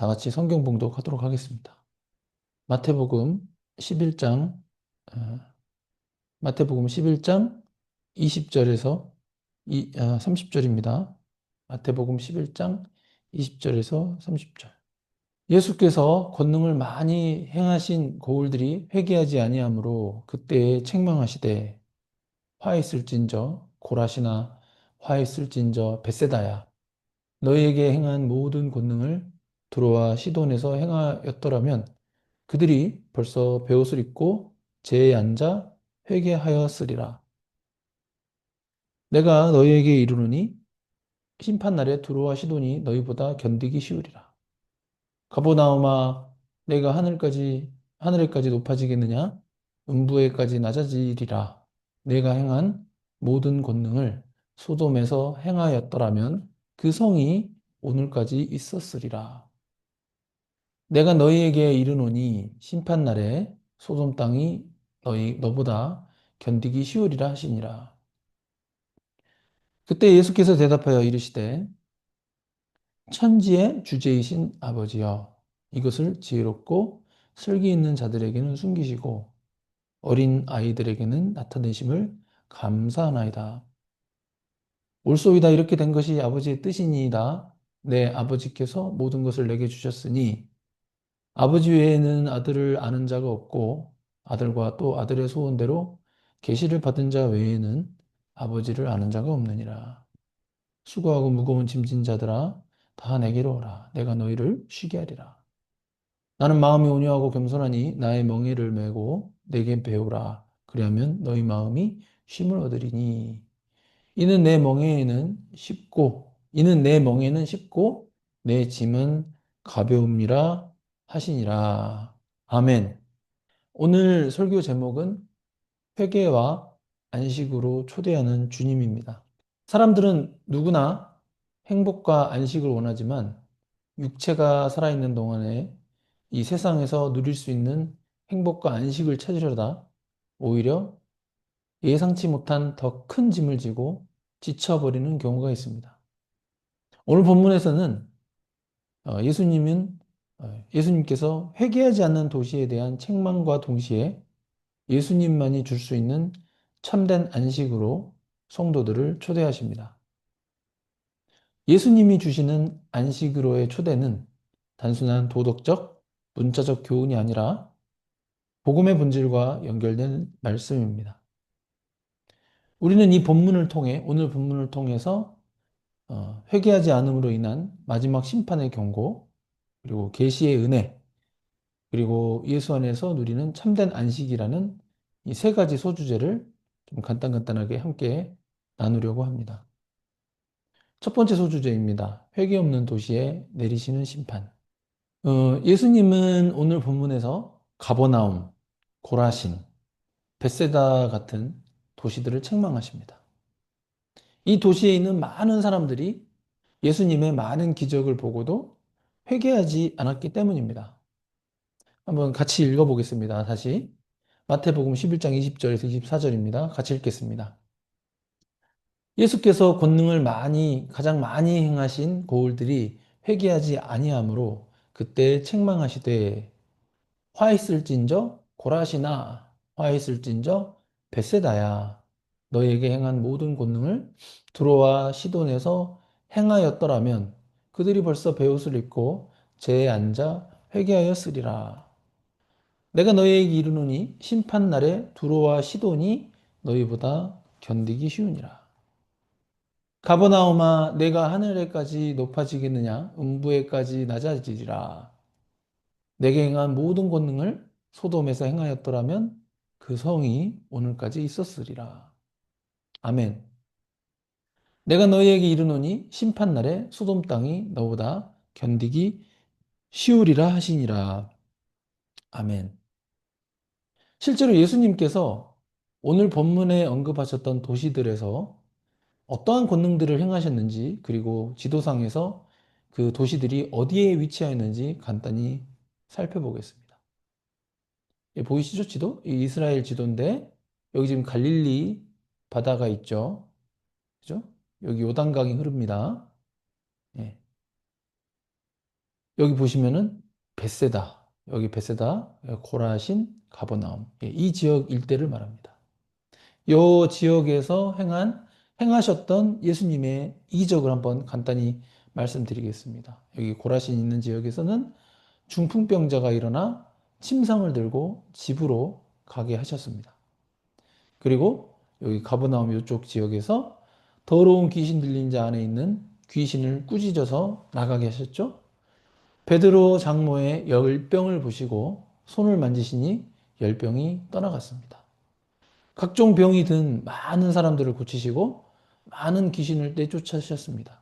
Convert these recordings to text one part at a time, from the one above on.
다 같이 성경 봉독하도록 하겠습니다. 마태복음 11장 어, 마태복음 11장 20절에서 30절입니다. 마태복음 11장 20절에서 30절. 예수께서 권능을 많이 행하신 고울들이 회개하지 아니하므로 그때에 책망하시되 화 있을진저 고라시나 화 있을진저 베세다야 너희에게 행한 모든 권능을 두로와 시돈에서 행하였더라면 그들이 벌써 베옷을 입고 제에 앉아 회개하였으리라. 내가 너희에게 이르노니 심판날에 두로와 시돈이 너희보다 견디기 쉬우리라. 가보나오마 내가 하늘까지 하늘에까지 높아지겠느냐 음부에까지 낮아지리라. 내가 행한 모든 권능을 소돔에서 행하였더라면 그 성이 오늘까지 있었으리라. 내가 너희에게 이르노니 심판 날에 소돔 땅이 너희 너보다 견디기 쉬우리라 하시니라. 그때 예수께서 대답하여 이르시되 천지의 주제이신 아버지여 이것을 지혜롭고 슬기 있는 자들에게는 숨기시고 어린 아이들에게는 나타내심을 감사하나이다. 올소이다 이렇게 된 것이 아버지의 뜻이니이다. 내 아버지께서 모든 것을 내게 주셨으니 아버지 외에는 아들을 아는 자가 없고 아들과 또 아들의 소원대로 계시를 받은 자 외에는 아버지를 아는 자가 없느니라. 수고하고 무거운 짐진 자들아 다 내게로 오라. 내가 너희를 쉬게 하리라. 나는 마음이 온유하고 겸손하니 나의 멍에를 메고 내게 배우라. 그리하면 너희 마음이 쉼을 얻으리니 이는 내 멍에는 쉽고 이는 내 멍에는 쉽고 내 짐은 가벼움이라 하시니라. 아멘. 오늘 설교 제목은 회개와 안식으로 초대하는 주님입니다. 사람들은 누구나 행복과 안식을 원하지만 육체가 살아있는 동안에 이 세상에서 누릴 수 있는 행복과 안식을 찾으려다 오히려 예상치 못한 더 큰 짐을 지고 지쳐버리는 경우가 있습니다. 오늘 본문에서는 어, 예수님은 어, 예수님께서 회개하지 않는 도시에 대한 책망과 동시에 예수님만이 줄 수 있는 참된 안식으로 성도들을 초대하십니다. 예수님이 주시는 안식으로의 초대는 단순한 도덕적, 문자적 교훈이 아니라 복음의 본질과 연결된 말씀입니다. 우리는 이 본문을 통해 오늘 본문을 통해서 어, 회개하지 않음으로 인한 마지막 심판의 경고 그리고 계시의 은혜 그리고 예수 안에서 누리는 참된 안식이라는 이 세 가지 소주제를 좀 간단간단하게 함께 나누려고 합니다. 첫 번째 소주제입니다. 회개 없는 도시에 내리시는 심판. 어, 예수님은 오늘 본문에서 가버나움, 고라신, 베세다 같은 도시들을 책망하십니다. 이 도시에 있는 많은 사람들이 예수님의 많은 기적을 보고도 회개하지 않았기 때문입니다. 한번 같이 읽어보겠습니다. 다시. 마태복음 11장 20절에서 24절입니다. 같이 읽겠습니다. 예수께서 권능을 많이, 가장 많이 행하신 고울들이 회개하지 아니하므로 그때 책망하시되 화 있을진저 고라시나 화 있을진저 베세다야 너에게 행한 모든 권능을 두로와 시돈에서 행하였더라면 그들이 벌써 베옷을 입고 제에 앉아 회개하였으리라. 내가 너희에게 이르노니 심판 날에 두로와 시돈이 너희보다 견디기 쉬우니라. 가버나오마 내가 하늘에까지 높아지겠느냐 음부에까지 낮아지리라. 내게 행한 모든 권능을 소돔에서 행하였더라면 그 성이 오늘까지 있었으리라. 아멘. 내가 너희에게 이르노니 심판 날에 소돔 땅이 너보다 견디기 쉬우리라 하시니라. 아멘. 실제로 예수님께서 오늘 본문에 언급하셨던 도시들에서 어떠한 권능들을 행하셨는지 그리고 지도상에서 그 도시들이 어디에 위치하였는지 간단히 살펴보겠습니다. 예, 보이시죠? 지도? 이 이스라엘 지도인데 여기 지금 갈릴리 바다가 있죠. 그죠? 여기 요단강이 흐릅니다. 예. 여기 보시면은 베세다, 여기 베세다, 고라신, 가버나움 예, 이 지역 일대를 말합니다. 이 지역에서 행한 행하셨던 예수님의 이적을 한번 간단히 말씀드리겠습니다. 여기 고라신 있는 지역에서는 중풍병자가 일어나 침상을 들고 집으로 가게 하셨습니다. 그리고 여기 가버나움 이쪽 지역에서 더러운 귀신 들린 자 안에 있는 귀신을 꾸짖어서 나가게 하셨죠. 베드로 장모의 열병을 보시고 손을 만지시니 열병이 떠나갔습니다. 각종 병이 든 많은 사람들을 고치시고 많은 귀신을 떼쫓으셨습니다.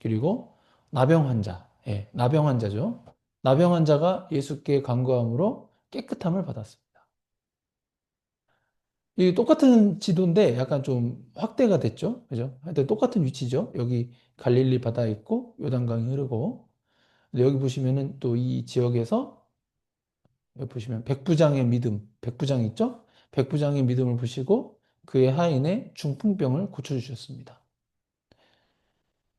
그리고 나병 환자, 예, 나병 환자죠. 나병 환자가 예수께 간구함으로 깨끗함을 받았습니다. 이 똑같은 지도인데 약간 좀 확대가 됐죠. 그죠? 하여튼 똑같은 위치죠. 여기 갈릴리 바다 있고 요단강이 흐르고 여기 보시면은 또 이 지역에서 여기 보시면 백부장의 믿음, 백부장 있죠? 백부장의 믿음을 보시고 그의 하인의 중풍병을 고쳐주셨습니다.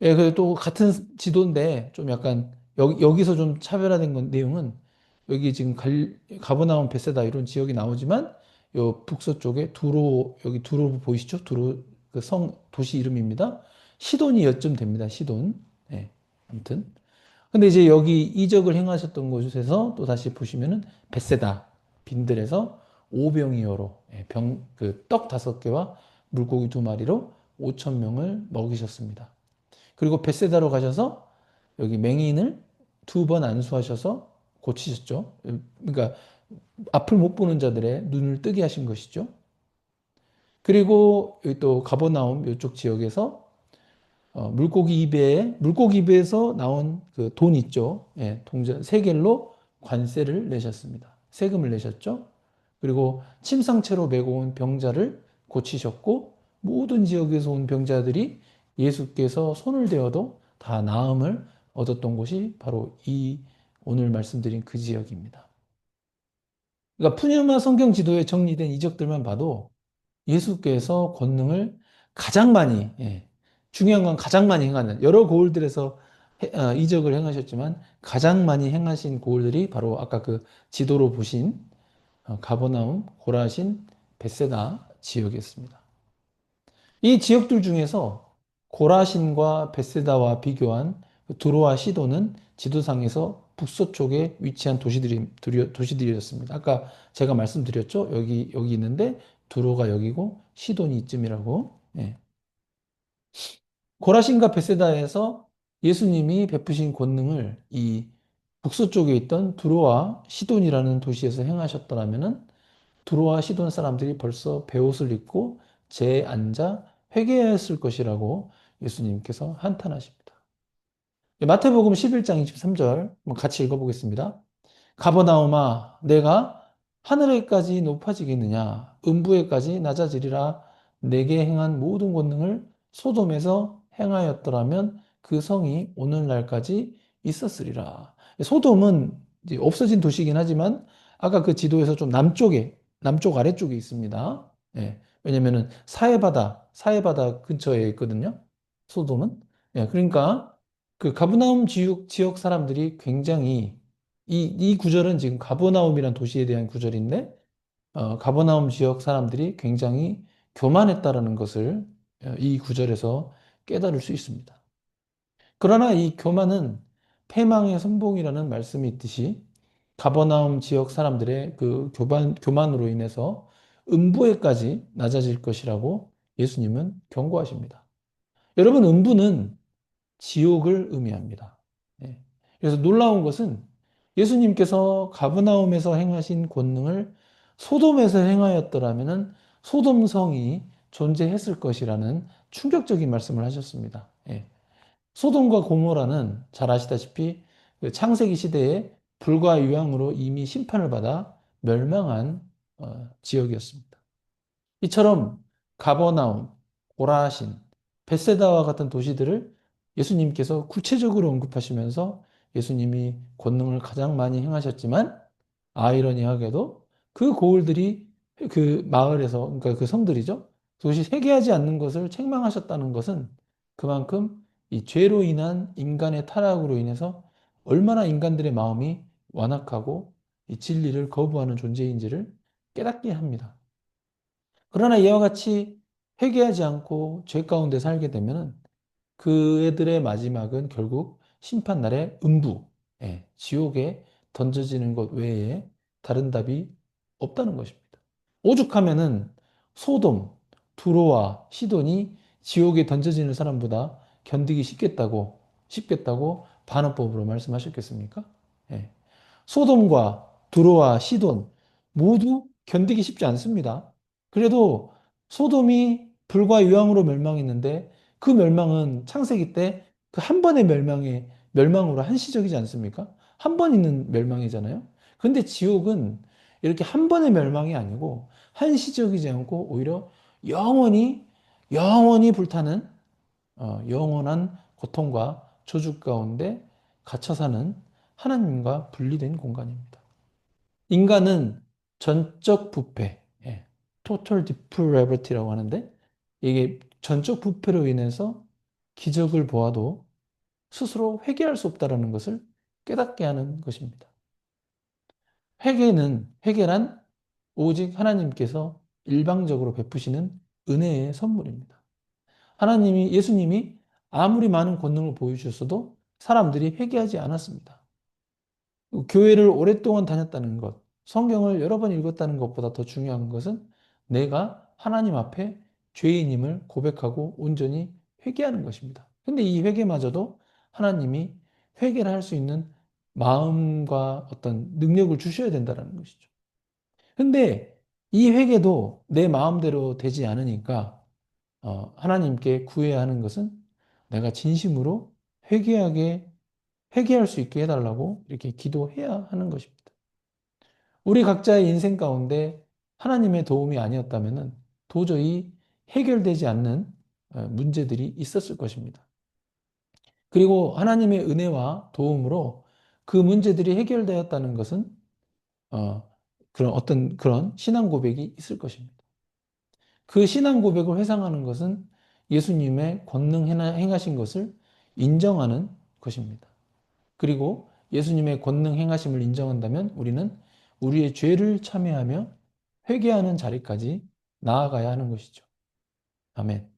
예, 그또 같은 지도인데 좀 약간 여기, 여기서 좀 차별화된 건 내용은 여기 지금 갈, 가버나움 베세다 이런 지역이 나오지만 요 북서쪽에 두로 여기 두로 보이시죠? 두로 그 성 도시 이름입니다. 시돈이 여쯤 됩니다. 시돈. 예. 아무튼 근데 이제 여기 이적을 행하셨던 곳에서 또 다시 보시면은 베세다 빈들에서 오병이어로 예, 병그 떡 다섯 개와 물고기 두 마리로 5천 명을 먹이셨습니다. 그리고 베세다로 가셔서 여기 맹인을 두 번 안수하셔서 고치셨죠. 그러니까 앞을 못 보는 자들의 눈을 뜨게 하신 것이죠. 그리고 또 가버나움 이쪽 지역에서 어, 물고기 입에 물고기 입에서 나온 그 돈 있죠. 예, 동전 세 겔로 관세를 내셨습니다. 세금을 내셨죠. 그리고 침상채로 메고 온 병자를 고치셨고 모든 지역에서 온 병자들이 예수께서 손을 대어도 다 나음을 얻었던 곳이 바로 이 오늘 말씀드린 그 지역입니다. 그러니까 푸뉴마 성경 지도에 정리된 이적들만 봐도 예수께서 권능을 가장 많이, 예, 중요한 건 가장 많이 행하는, 여러 고을들에서 어, 이적을 행하셨지만 가장 많이 행하신 고을들이 바로 아까 그 지도로 보신 어, 가버나움, 고라신, 베세다 지역이었습니다. 이 지역들 중에서 고라신과 베세다와 비교한 두로와 시도는 지도상에서 북서쪽에 위치한 도시들이, 도시들이었습니다. 아까 제가 말씀드렸죠? 여기, 여기 있는데, 두로가 여기고, 시돈이 이쯤이라고. 예. 고라신과 베세다에서 예수님이 베푸신 권능을 이 북서쪽에 있던 두로와 시돈이라는 도시에서 행하셨더라면은 두로와 시돈 사람들이 벌써 베옷을 입고 재앉아 회개하였을 것이라고 예수님께서 한탄하십니다. 마태복음 11장 23절 같이 읽어보겠습니다. 가버나움아 내가 하늘에까지 높아지겠느냐 음부에까지 낮아지리라 내게 행한 모든 권능을 소돔에서 행하였더라면 그 성이 오늘날까지 있었으리라. 소돔은 없어진 도시이긴 하지만 아까 그 지도에서 좀 남쪽에 남쪽 아래쪽에 있습니다. 예, 왜냐면은 사해바다 사해바다 근처에 있거든요. 소돔은. 예, 그러니까 그 가브나움 지역, 지역 사람들이 굉장히 이, 이 구절은 지금 가버나움이란 도시에 대한 구절인데 어, 가버나움 지역 사람들이 굉장히 교만했다라는 것을 어, 이 구절에서 깨달을 수 있습니다. 그러나 이 교만은 패망의 선봉이라는 말씀이 있듯이 가버나움 지역 사람들의 그 교만, 교만으로 인해서 음부에까지 낮아질 것이라고 예수님은 경고하십니다. 여러분, 음부는 지옥을 의미합니다. 네. 그래서 놀라운 것은 예수님께서 가브나움에서 행하신 권능을 소돔에서 행하였더라면 소돔성이 존재했을 것이라는 충격적인 말씀을 하셨습니다. 예. 소돔과 고모라는 잘 아시다시피 그 창세기 시대에 불과 유황으로 이미 심판을 받아 멸망한 어, 지역이었습니다. 이처럼 가버나움, 고라신, 베세다와 같은 도시들을 예수님께서 구체적으로 언급하시면서 예수님이 권능을 가장 많이 행하셨지만 아이러니하게도 그 고을들이 그 마을에서 그러니까 그 성들이죠. 도시 회개하지 않는 것을 책망하셨다는 것은 그만큼 이 죄로 인한 인간의 타락으로 인해서 얼마나 인간들의 마음이 완악하고 이 진리를 거부하는 존재인지를 깨닫게 합니다. 그러나 이와 같이 회개하지 않고 죄 가운데 살게 되면 그 애들의 마지막은 결국 심판날의 음부, 예, 지옥에 던져지는 것 외에 다른 답이 없다는 것입니다. 오죽하면은 소돔, 두로와 시돈이 지옥에 던져지는 사람보다 견디기 쉽겠다고 쉽겠다고 반어법으로 말씀하셨겠습니까? 예. 소돔과 두로와 시돈 모두 견디기 쉽지 않습니다. 그래도 소돔이 불과 유황으로 멸망했는데 그 멸망은 창세기 때 그 한 번의 멸망의 멸망으로 한시적이지 않습니까? 한 번 있는 멸망이잖아요. 근데 지옥은 이렇게 한 번의 멸망이 아니고 한시적이지 않고 오히려 영원히 영원히 불타는 어, 영원한 고통과 저주 가운데 갇혀 사는 하나님과 분리된 공간입니다. 인간은 전적 부패, 예, total depravity라고 하는데 이게 전적 부패로 인해서 기적을 보아도 스스로 회개할 수 없다라는 것을 깨닫게 하는 것입니다. 회개는 회개란 오직 하나님께서 일방적으로 베푸시는 은혜의 선물입니다. 하나님이 예수님이 아무리 많은 권능을 보여주셨어도 사람들이 회개하지 않았습니다. 교회를 오랫동안 다녔다는 것, 성경을 여러 번 읽었다는 것보다 더 중요한 것은 내가 하나님 앞에 죄인임을 고백하고 온전히 회개하는 것입니다. 근데 이 회개마저도 하나님이 회개를 할 수 있는 마음과 어떤 능력을 주셔야 된다는 것이죠. 근데 이 회개도 내 마음대로 되지 않으니까 어, 하나님께 구해야 하는 것은 내가 진심으로 회개하게 회개할 수 있게 해달라고 이렇게 기도해야 하는 것입니다. 우리 각자의 인생 가운데 하나님의 도움이 아니었다면 도저히 해결되지 않는 어, 문제들이 있었을 것입니다. 그리고 하나님의 은혜와 도움으로 그 문제들이 해결되었다는 것은 어, 그런 어떤 그런 신앙 고백이 있을 것입니다. 그 신앙 고백을 회상하는 것은 예수님의 권능 행하신 것을 인정하는 것입니다. 그리고 예수님의 권능 행하심을 인정한다면 우리는 우리의 죄를 참회하며 회개하는 자리까지 나아가야 하는 것이죠. 아멘.